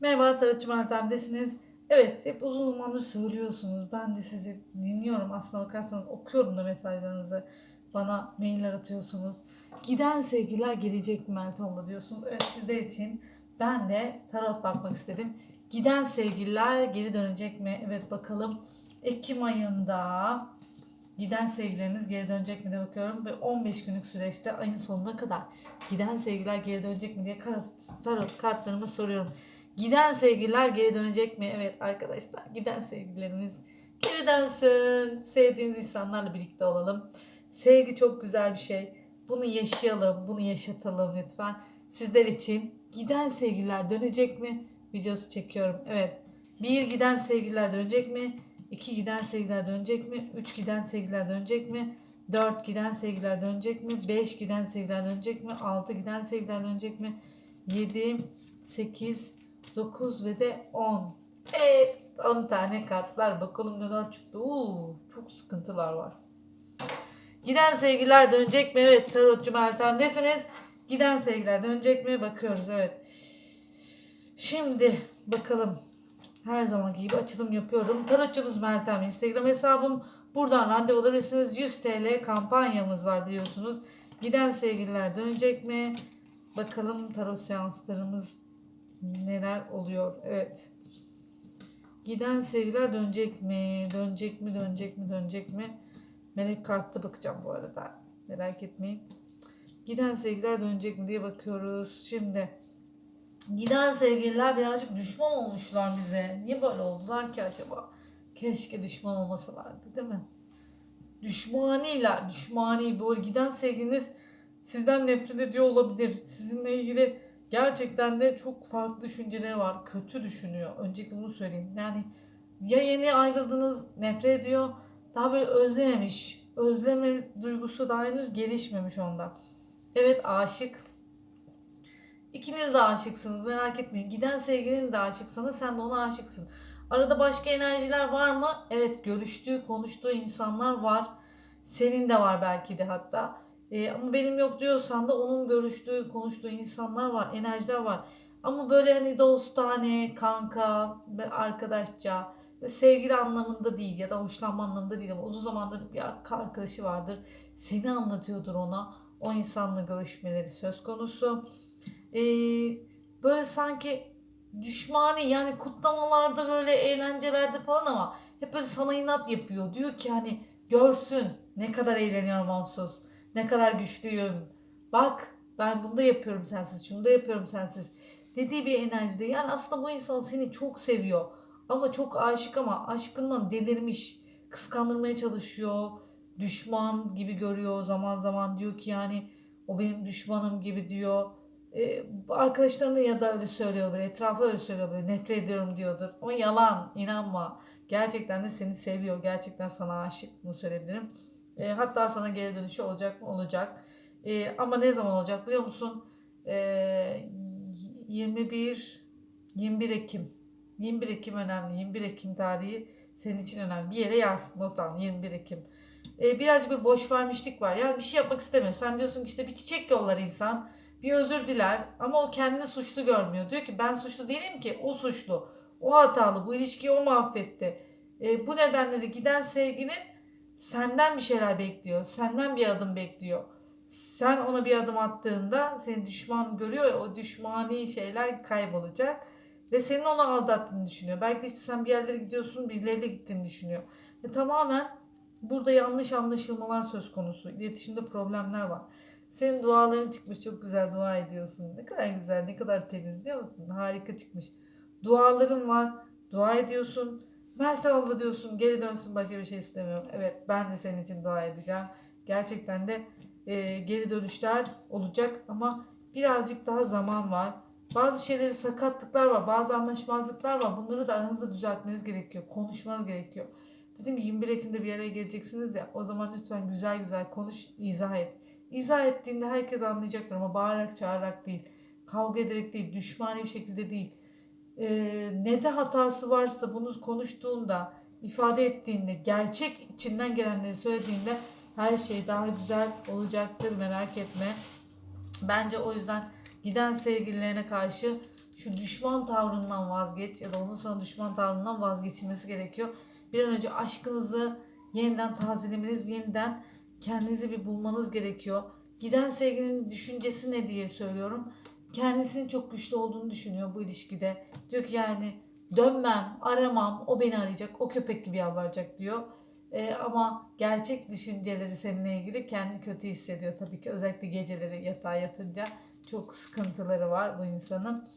Merhaba Tarotçu Meltem'desiniz. Evet hep uzun zamandır söylüyorsunuz. Ben de sizi dinliyorum. Aslına bakarsanız okuyorum da mesajlarınızı. Bana mailler atıyorsunuz. Giden sevgiler gelecek Meltem abla diyorsunuz. Evet sizler için ben de tarot bakmak istedim. Giden sevgililer geri dönecek mi? Evet bakalım. Ekim ayında giden sevgileriniz geri dönecek mi diye bakıyorum. Ve 15 günlük süreçte ayın sonuna kadar giden sevgiler geri dönecek mi diye tarot kartlarıma soruyorum. Giden sevgililer geri dönecek mi? Evet arkadaşlar giden sevgililerimiz geri dönsün. Sevdiğiniz insanlarla birlikte olalım. Sevgi çok güzel bir şey. Bunu yaşayalım, bunu yaşatalım lütfen. Sizler için giden sevgililer dönecek mi? Videosu çekiyorum. Evet. Bir giden sevgililer dönecek mi? İki giden sevgililer dönecek mi? Üç giden sevgililer dönecek mi? Dört giden sevgililer dönecek mi? Beş giden sevgililer dönecek mi? Altı giden sevgililer dönecek mi? Yedi, sekiz, 9 ve de 10. Evet 10 tane kartlar. Bakalım neler çıktı. Oo, çok sıkıntılar var. Giden sevgiler dönecek mi? Evet tarotçu Meltem'desiniz. Giden sevgiler dönecek mi? Bakıyoruz evet. Şimdi bakalım. Her zamanki gibi açılım yapıyorum. Tarotçunuz Meltem Instagram hesabım. Buradan randevu alabilirsiniz. 100 TL kampanyamız var biliyorsunuz. Giden sevgililer dönecek mi? Bakalım tarot seanslarımız neler oluyor. Evet. Giden sevgiler dönecek mi? Dönecek mi? Dönecek mi? Dönecek mi? Melek kartta bakacağım bu arada. Merak etmeyin. Giden sevgiler dönecek mi diye bakıyoruz. Şimdi giden sevgililer birazcık düşman olmuşlar bize. Niye böyle oldular ki acaba? Keşke düşman olmasalardı değil mi? Düşmaniler, düşmani böyle giden sevgiliniz sizden nefret ediyor olabilir. Sizinle ilgili gerçekten de çok farklı düşünceleri var. Kötü düşünüyor. Öncelikle bunu söyleyeyim. Yani ya yeni ayrıldınız nefret ediyor. Daha böyle özlememiş. Özleme duygusu daha henüz gelişmemiş onda. Evet aşık. İkiniz de aşıksınız merak etmeyin. Giden sevgilin de aşıksanız sen de ona aşıksın. Arada başka enerjiler var mı? Evet görüştüğü, konuştuğu insanlar var. Senin de var belki de hatta. Ee, ama benim yok diyorsan da onun görüştüğü, konuştuğu insanlar var, enerjiler var. Ama böyle hani dostane, kanka, arkadaşça ve sevgili anlamında değil ya da hoşlanma anlamında değil ama uzun zamandır bir arkadaşı vardır. Seni anlatıyordur ona. O insanla görüşmeleri söz konusu. Ee, böyle sanki düşmani yani kutlamalarda böyle eğlencelerde falan ama hep böyle sana inat yapıyor. Diyor ki hani görsün ne kadar eğleniyorum onsuz. Ne kadar güçlüyüm. Bak ben bunu da yapıyorum sensiz. Şunu da yapıyorum sensiz. Dediği bir enerjide. Yani aslında bu insan seni çok seviyor. Ama çok aşık ama aşkından delirmiş. Kıskandırmaya çalışıyor. Düşman gibi görüyor zaman zaman. Diyor ki yani o benim düşmanım gibi diyor. Ee, arkadaşlarına ya da öyle söylüyor böyle. Etrafa öyle söylüyor böyle. Nefret ediyorum diyordur. Ama yalan. inanma. Gerçekten de seni seviyor. Gerçekten sana aşık. Bunu söyleyebilirim. E, hatta sana geri dönüşü olacak mı? Olacak. E, ama ne zaman olacak biliyor musun? E, 21 21 Ekim. 21 Ekim önemli. 21 Ekim tarihi senin için önemli. Bir yere yaz. Not al. 21 Ekim. E, birazcık bir boş vermişlik var. Yani bir şey yapmak istemiyor. Sen diyorsun ki işte bir çiçek yollar insan. Bir özür diler. Ama o kendini suçlu görmüyor. Diyor ki ben suçlu değilim ki. O suçlu. O hatalı. Bu ilişkiyi o mahvetti. E, bu nedenle de giden sevginin senden bir şeyler bekliyor. Senden bir adım bekliyor. Sen ona bir adım attığında seni düşman görüyor ya o düşmani şeyler kaybolacak. Ve senin onu aldattığını düşünüyor. Belki işte sen bir yerlere gidiyorsun birileriyle gittiğini düşünüyor. Ve tamamen burada yanlış anlaşılmalar söz konusu. İletişimde problemler var. Senin duaların çıkmış. Çok güzel dua ediyorsun. Ne kadar güzel, ne kadar temiz biliyor musun? Harika çıkmış. Duaların var. Dua ediyorsun. Meltem abla diyorsun geri dönsün başka bir şey istemiyorum. Evet ben de senin için dua edeceğim. Gerçekten de e, geri dönüşler olacak ama birazcık daha zaman var. Bazı şeyleri sakatlıklar var, bazı anlaşmazlıklar var. Bunları da aranızda düzeltmeniz gerekiyor. Konuşmanız gerekiyor. Dedim 21 Ekim'de bir araya geleceksiniz ya. O zaman lütfen güzel güzel konuş, izah et. İzah ettiğinde herkes anlayacaktır ama bağırarak çağırarak değil. Kavga ederek değil, düşmani bir şekilde değil e, ne de hatası varsa bunu konuştuğunda, ifade ettiğinde, gerçek içinden gelenleri söylediğinde her şey daha güzel olacaktır merak etme. Bence o yüzden giden sevgililerine karşı şu düşman tavrından vazgeç ya da onun sana düşman tavrından vazgeçilmesi gerekiyor. Bir an önce aşkınızı yeniden tazelemeniz, yeniden kendinizi bir bulmanız gerekiyor. Giden sevginin düşüncesi ne diye söylüyorum. Kendisinin çok güçlü olduğunu düşünüyor bu ilişkide. Diyor ki yani dönmem, aramam, o beni arayacak, o köpek gibi yalvaracak diyor. Ee, ama gerçek düşünceleri seninle ilgili kendi kötü hissediyor tabii ki. Özellikle geceleri yatağa yatınca çok sıkıntıları var bu insanın.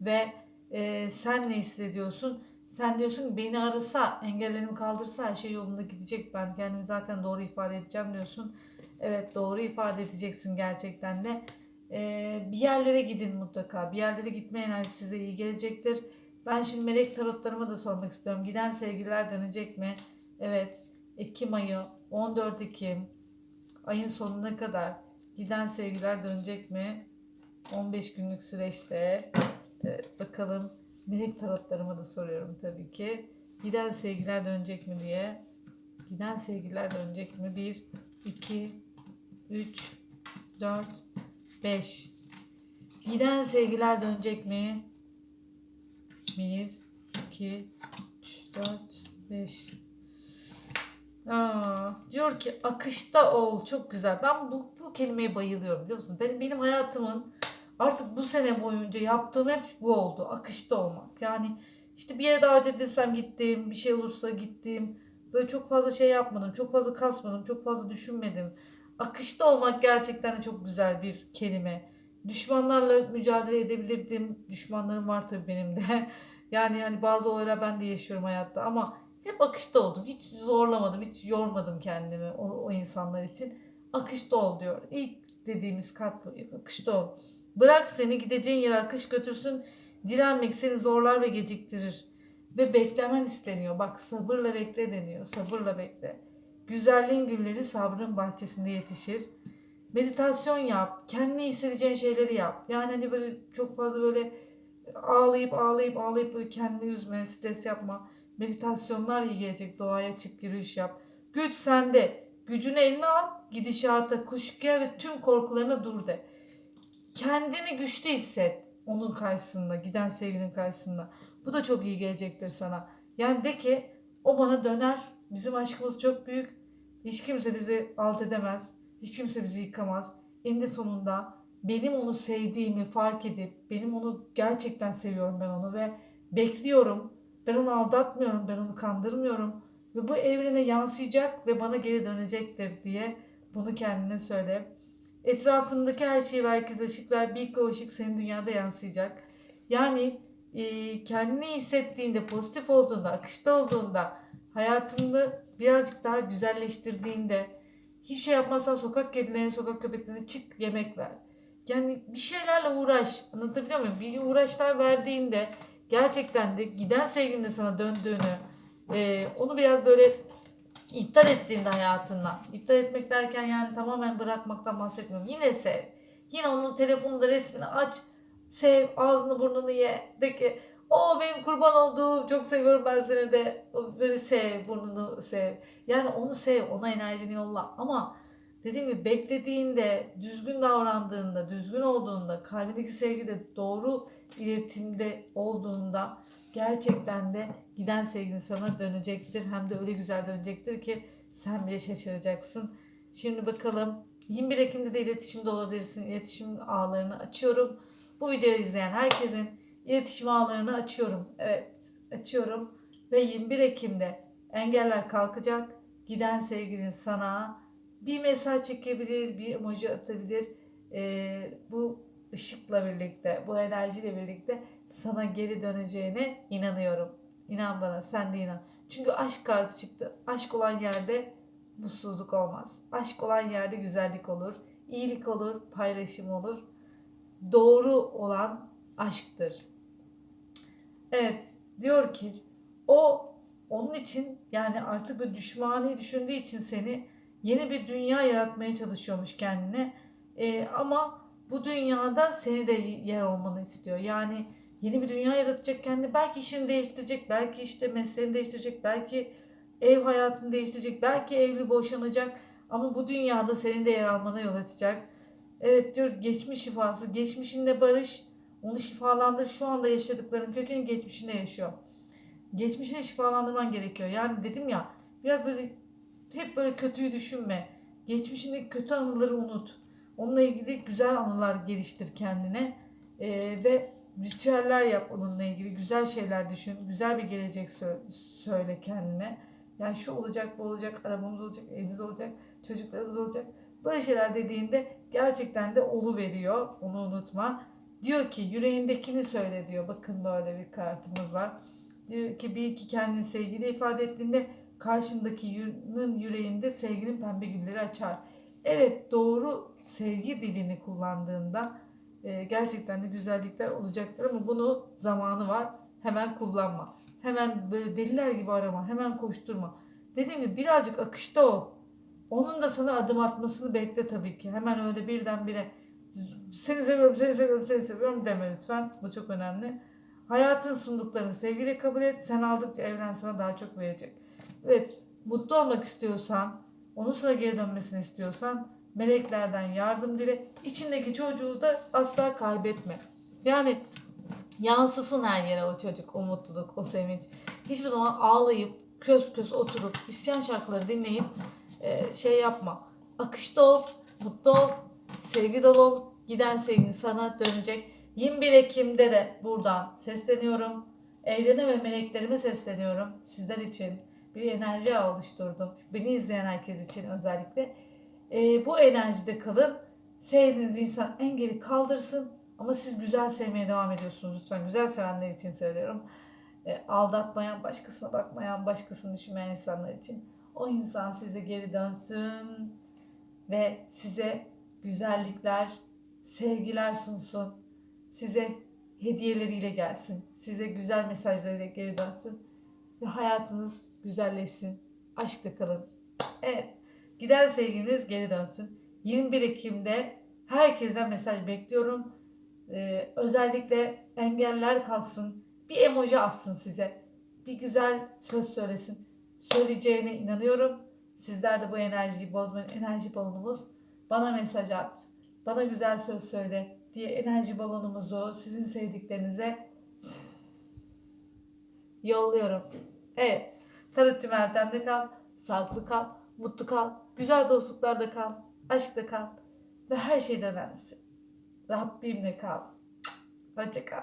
Ve e, sen ne hissediyorsun? Sen diyorsun beni arasa, engellerimi kaldırsa her şey yolunda gidecek. Ben kendimi zaten doğru ifade edeceğim diyorsun. Evet doğru ifade edeceksin gerçekten de. Ee, bir yerlere gidin mutlaka. Bir yerlere gitme enerjisi size iyi gelecektir. Ben şimdi melek tarotlarıma da sormak istiyorum. Giden sevgililer dönecek mi? Evet. Ekim ayı 14 Ekim ayın sonuna kadar giden sevgiler dönecek mi? 15 günlük süreçte. Evet, bakalım melek tarotlarıma da soruyorum tabii ki. Giden sevgiler dönecek mi diye. Giden sevgiler dönecek mi? 1, 2, 3, 4, 5. Giden sevgiler dönecek mi? 1, 2, 3, 4, 5. Aa, diyor ki akışta ol çok güzel. Ben bu, bu kelimeye bayılıyorum biliyor musun? Benim, benim hayatımın artık bu sene boyunca yaptığım hep bu oldu. Akışta olmak. Yani işte bir yere davet edilsem gittim. Bir şey olursa gittim. Böyle çok fazla şey yapmadım. Çok fazla kasmadım. Çok fazla düşünmedim. Akışta olmak gerçekten de çok güzel bir kelime. Düşmanlarla mücadele edebilirdim. Düşmanlarım var tabii benim de. Yani hani bazı olaylar ben de yaşıyorum hayatta ama hep akışta oldum. Hiç zorlamadım, hiç yormadım kendimi o, o insanlar için. Akışta ol diyor. İlk dediğimiz kalp akışta ol. Bırak seni gideceğin yere akış götürsün. Direnmek seni zorlar ve geciktirir. Ve beklemen isteniyor. Bak sabırla bekle deniyor. Sabırla bekle. Güzelliğin gülleri sabrın bahçesinde yetişir. Meditasyon yap. Kendini hissedeceğin şeyleri yap. Yani hani böyle çok fazla böyle ağlayıp ağlayıp ağlayıp böyle kendini üzme, stres yapma. Meditasyonlar iyi gelecek. Doğaya çık, yürüyüş yap. Güç sende. Gücünü eline al. Gidişata, kuşkuya ve tüm korkularına dur de. Kendini güçlü hisset. Onun karşısında, giden sevginin karşısında. Bu da çok iyi gelecektir sana. Yani de ki o bana döner. Bizim aşkımız çok büyük. Hiç kimse bizi alt edemez. Hiç kimse bizi yıkamaz. Eninde sonunda benim onu sevdiğimi fark edip benim onu gerçekten seviyorum ben onu ve bekliyorum. Ben onu aldatmıyorum, ben onu kandırmıyorum ve bu evrene yansıyacak ve bana geri dönecektir diye bunu kendine söyle. Etrafındaki her şeyi ve herkese ışık ver. Bir o ışık senin dünyada yansıyacak. Yani e, kendini hissettiğinde, pozitif olduğunda, akışta olduğunda, hayatını birazcık daha güzelleştirdiğinde, hiçbir şey yapmazsan sokak kedilerine, sokak köpeklerine çık yemek ver. Yani bir şeylerle uğraş. Anlatabiliyor muyum? Bir uğraşlar verdiğinde gerçekten de giden sevginin de sana döndüğünü, e, onu biraz böyle iptal ettiğinde hayatından. İptal etmek derken yani tamamen bırakmaktan bahsetmiyorum. Yine sev. Yine onun telefonunda resmini aç. Sev. Ağzını burnunu ye. De ki o benim kurban olduğum çok seviyorum ben seni de. Böyle sev. Burnunu sev. Yani onu sev. Ona enerjini yolla. Ama dediğim gibi beklediğinde, düzgün davrandığında, düzgün olduğunda, kalbindeki sevgi de doğru iletimde olduğunda gerçekten de giden sevgin sana dönecektir. Hem de öyle güzel dönecektir ki sen bile şaşıracaksın. Şimdi bakalım 21 Ekim'de de iletişimde olabilirsin. İletişim ağlarını açıyorum. Bu videoyu izleyen herkesin iletişim ağlarını açıyorum. Evet açıyorum. Ve 21 Ekim'de engeller kalkacak. Giden sevgilin sana bir mesaj çekebilir, bir emoji atabilir. Ee, bu ışıkla birlikte, bu enerjiyle birlikte sana geri döneceğine inanıyorum. İnan bana, sen de inan. Çünkü aşk kartı çıktı. Aşk olan yerde mutsuzluk olmaz. Aşk olan yerde güzellik olur, iyilik olur, paylaşım olur. Doğru olan aşktır. Evet, diyor ki o onun için yani artık bir düşmanı düşündüğü için seni yeni bir dünya yaratmaya çalışıyormuş kendine. Ee, ama bu dünyada seni de yer olmanı istiyor. Yani yeni bir dünya yaratacak kendi. Belki işini değiştirecek, belki işte mesleğini değiştirecek, belki ev hayatını değiştirecek, belki evli boşanacak. Ama bu dünyada senin de yer almana yol açacak. Evet diyor geçmiş şifası, geçmişinde barış, Onu şifalandır. Şu anda yaşadıkların kökeni geçmişinde yaşıyor. Geçmişini şifalandırman gerekiyor. Yani dedim ya biraz böyle hep böyle kötüyü düşünme. Geçmişindeki kötü anıları unut. Onunla ilgili güzel anılar geliştir kendine. Ee, ve ritüeller yap onunla ilgili. Güzel şeyler düşün. Güzel bir gelecek sö- söyle kendine. Yani şu olacak, bu olacak, arabamız olacak, evimiz olacak, çocuklarımız olacak. Böyle şeyler dediğinde gerçekten de olu veriyor. Onu unutma. Diyor ki yüreğindekini söyle diyor. Bakın böyle bir kartımız var. Diyor ki bir iki kendini sevgili ifade ettiğinde karşındakinin yüreğinde sevginin pembe gülleri açar. Evet doğru sevgi dilini kullandığında e, gerçekten de güzellikler olacaktır ama bunu zamanı var. Hemen kullanma. Hemen böyle deliler gibi arama. Hemen koşturma. Dediğim gibi birazcık akışta ol. Onun da sana adım atmasını bekle tabii ki. Hemen öyle birdenbire seni seviyorum, seni seviyorum, seni seviyorum deme lütfen. Bu çok önemli. Hayatın sunduklarını sevgiyle kabul et. Sen aldıkça evren sana daha çok verecek. Evet, mutlu olmak istiyorsan, onun sana geri dönmesini istiyorsan meleklerden yardım dile. İçindeki çocuğu da asla kaybetme. Yani yansısın her yere o çocuk, o mutluluk, o sevinç. Hiçbir zaman ağlayıp, kös kös oturup, isyan şarkıları dinleyip e, şey yapma. Akışta ol, mutlu ol, sevgi dolu ol. Giden sevgin sana dönecek. 21 Ekim'de de buradan sesleniyorum. Evrene ve meleklerime sesleniyorum. Sizler için bir enerji oluşturdum. Beni izleyen herkes için özellikle. E, bu enerjide kalın. Sevdiğiniz insan engeli kaldırsın. Ama siz güzel sevmeye devam ediyorsunuz lütfen. Güzel sevenler için söylüyorum. E, aldatmayan, başkasına bakmayan, başkasını düşünmeyen insanlar için. O insan size geri dönsün ve size güzellikler, sevgiler sunsun. Size hediyeleriyle gelsin. Size güzel mesajlarıyla geri dönsün. Ve hayatınız güzelleşsin. Aşkta kalın. Evet. Giden sevginiz geri dönsün. 21 Ekim'de herkesten mesaj bekliyorum. Ee, özellikle engeller kalksın. Bir emoji atsın size. Bir güzel söz söylesin. Söyleyeceğine inanıyorum. Sizler de bu enerjiyi bozmayın. Enerji balonumuz. Bana mesaj at. Bana güzel söz söyle diye enerji balonumuzu sizin sevdiklerinize yolluyorum. Evet. Tarotçu Meltem'de kal. Sağlıklı kal. Mutlu kal. Güzel dostluklarda kal. Aşkta kal. Ve her şeyden önemlisi. Rabbimle kal. Hoşça kal.